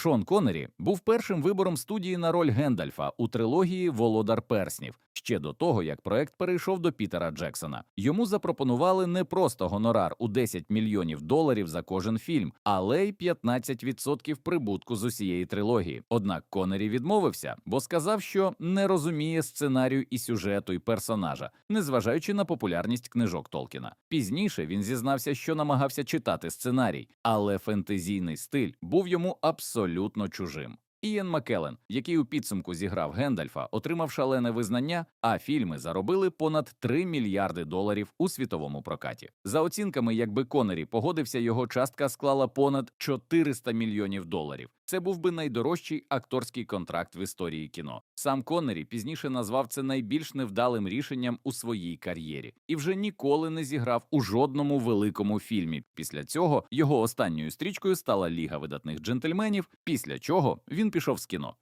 Шон Коннері був першим вибором студії на роль Гендальфа у трилогії Володар Перснів ще до того, як проект перейшов до Пітера Джексона. Йому запропонували не просто гонорар у 10 мільйонів доларів за кожен фільм, але й 15% прибутку з усієї трилогії. Однак Коннері відмовився, бо сказав, що не розуміє сценарію і сюжету і персонажа, незважаючи на популярність книжок Толкіна. Пізніше він зізнався, що намагався читати сценарій, але фентезійний стиль був йому абсолютно чужим. Ієн Маккелен, який у підсумку зіграв Гендальфа, отримав шалене визнання, а фільми заробили понад 3 мільярди доларів у світовому прокаті. За оцінками, якби Коннері погодився, його частка склала понад 400 мільйонів доларів. Це був би найдорожчий акторський контракт в історії кіно. Сам Коннері пізніше назвав це найбільш невдалим рішенням у своїй кар'єрі і вже ніколи не зіграв у жодному великому фільмі. Після цього його останньою стрічкою стала Ліга видатних джентльменів. Після чого він пішов з кіно.